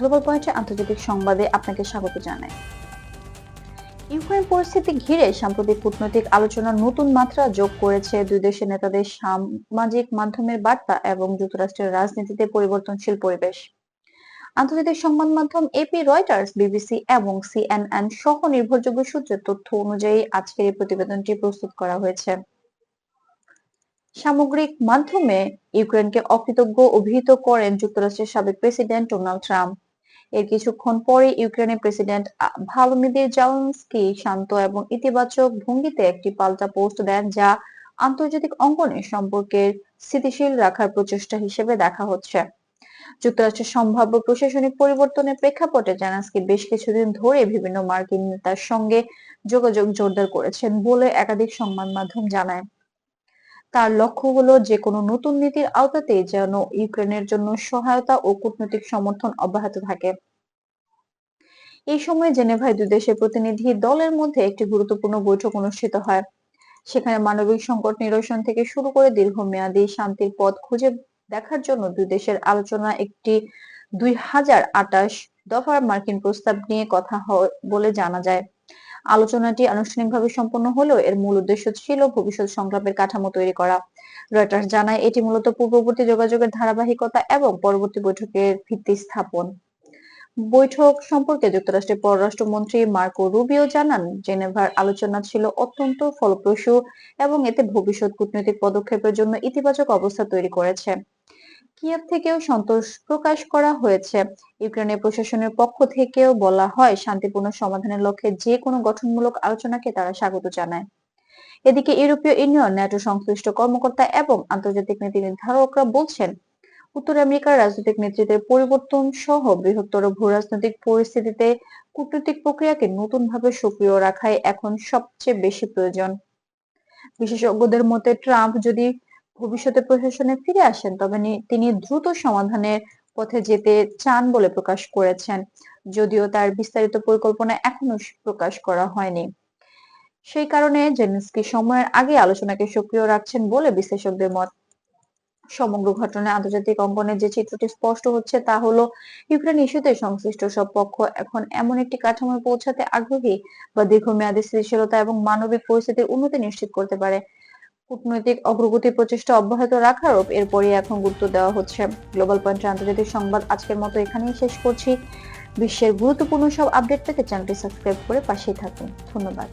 Global পয়েন্টে আন্তর্জাতিক সংবাদে আপনাকে স্বাগত জানাই। ইউক্রেন পরিস্থিতি ঘিরে সাম্প্রতিক কূটনৈতিক আলোচনার নতুন মাত্রা যোগ করেছে দুই দেশের নেতাদের সামাজিক মাধ্যমের বার্তা এবং যুক্তরাষ্ট্রের রাজনীতিতে পরিবর্তনশীল পরিবেশ। আন্তর্জাতিক সংবাদ মাধ্যম এপি, রয়টার্স, বিবিসি এবং সিএনএন সহ নির্ভরযোগ্য সূত্রের তথ্য অনুযায়ী আজকের এই প্রতিবেদনটি প্রস্তুত করা হয়েছে। সামগ্রিক মাধ্যমে ইউক্রেনকে অকৃতজ্ঞ অভিহিত করেন যুক্তরাষ্ট্রের সাবেক প্রেসিডেন্ট ডোনাল্ড ট্রাম্প। এর কিছুক্ষণ পরে ইউক্রেনের প্রেসিডেন্ট ভালোমিদির জালনস্কি শান্ত এবং ইতিবাচক ভঙ্গিতে একটি পাল্টা পোস্ট দেন যা আন্তর্জাতিক অঙ্গনে সম্পর্কের স্থিতিশীল রাখার প্রচেষ্টা হিসেবে দেখা হচ্ছে। যুক্তরাষ্ট্রের সম্ভাব্য প্রশাসনিক পরিবর্তনের প্রেক্ষাপটে জানাস্কি বেশ কিছুদিন ধরে বিভিন্ন মার্কিন নেতার সঙ্গে যোগাযোগ জোরদার করেছেন বলে একাধিক সংবাদ মাধ্যম জানায়। তার লক্ষ্য হলো যে কোনো নতুন নীতির আওতাতে যেন ইউক্রেনের জন্য সহায়তা ও কূটনৈতিক সমর্থন অব্যাহত থাকে। এই সময় জেনেভায় দুই দেশের প্রতিনিধি দলের মধ্যে একটি গুরুত্বপূর্ণ বৈঠক অনুষ্ঠিত হয়। সেখানে মানবিক সংকট নিরসন থেকে শুরু করে দীর্ঘমেয়াদী শান্তির পথ খুঁজে দেখার জন্য দুই দেশের আলোচনা একটি দুই হাজার আটাশ দফার মার্কিন প্রস্তাব নিয়ে কথা হয় বলে জানা যায়। আলোচনাটি আনুষ্ঠানিকভাবে সম্পন্ন হলেও এর মূল উদ্দেশ্য ছিল ভবিষ্যৎ সংলাপের কাঠামো তৈরি করা। রয়টার্স জানায়, এটি মূলত পূর্ববর্তী যোগাযোগের ধারাবাহিকতা এবং পরবর্তী বৈঠকের ভিত্তি স্থাপন। বৈঠক সম্পর্কে যুক্তরাষ্ট্রের পররাষ্ট্রমন্ত্রী মার্কো রুবিও জানান, জেনেভার আলোচনা ছিল অত্যন্ত ফলপ্রসূ এবং এতে ভবিষ্যৎ কূটনৈতিক পদক্ষেপের জন্য ইতিবাচক অবস্থা তৈরি করেছে। কিয়েভ থেকেও সন্তোষ প্রকাশ করা হয়েছে। ইউক্রেনের প্রশাসনের পক্ষ থেকেও বলা হয়, শান্তিপূর্ণ সমাধানের লক্ষ্যে যে কোনো গঠনমূলক আলোচনাকে তারা স্বাগত জানায়। এদিকে ইউরোপীয় ইউনিয়ন, ন্যাটো সংশ্লিষ্ট কর্মকর্তা এবং আন্তর্জাতিক নীতি নির্ধারকরা বলছেন, উত্তর আমেরিকার রাজনৈতিক নেতৃত্বের পরিবর্তন সহ বৃহত্তর ভূরাজনৈতিক পরিস্থিতিতে কূটনৈতিক প্রক্রিয়াকে নতুনভাবে সক্রিয় রাখাই এখন সবচেয়ে বেশি প্রয়োজন। বিশেষজ্ঞদের মতে, ট্রাম্প যদি ভবিষ্যতে প্রশাসনে ফিরে আসেন, তবে তিনি দ্রুত সমাধানের পথে যেতে চান বলে প্রকাশ করেছেন, যদিও তার বিস্তারিত পরিকল্পনা এখনও প্রকাশ করা হয়নি। সেই কারণে জেলেনস্কি সময়ের আগে আলোচনাকে সক্রিয় রাখছেন বলে বিশ্লেষকদের মত। সমগ্র ঘটনায় আন্তর্জাতিক অঙ্গনে যে চিত্রটি স্পষ্ট হচ্ছে তা হলো, ইউক্রেন ইস্যুতে সংশ্লিষ্ট সব পক্ষ এখন এমন একটি কাঠামোয় পৌঁছাতে আগ্রহী বা দীর্ঘমেয়াদী স্থিতিশীলতা এবং মানবিক পরিস্থিতির উন্নতি নিশ্চিত করতে পারে। কূটনৈতিক অগ্রগতির প্রচেষ্টা অব্যাহত রাখার এরপরই এখন গুরুত্ব দেওয়া হচ্ছে। গ্লোবাল পয়েন্টের আন্তর্জাতিক সংবাদ আজকের মতো এখানেই শেষ করছি। বিশ্বের গুরুত্বপূর্ণ সব আপডেট পেতে চ্যানেলটি সাবস্ক্রাইব করে পাশেই থাকুন। ধন্যবাদ।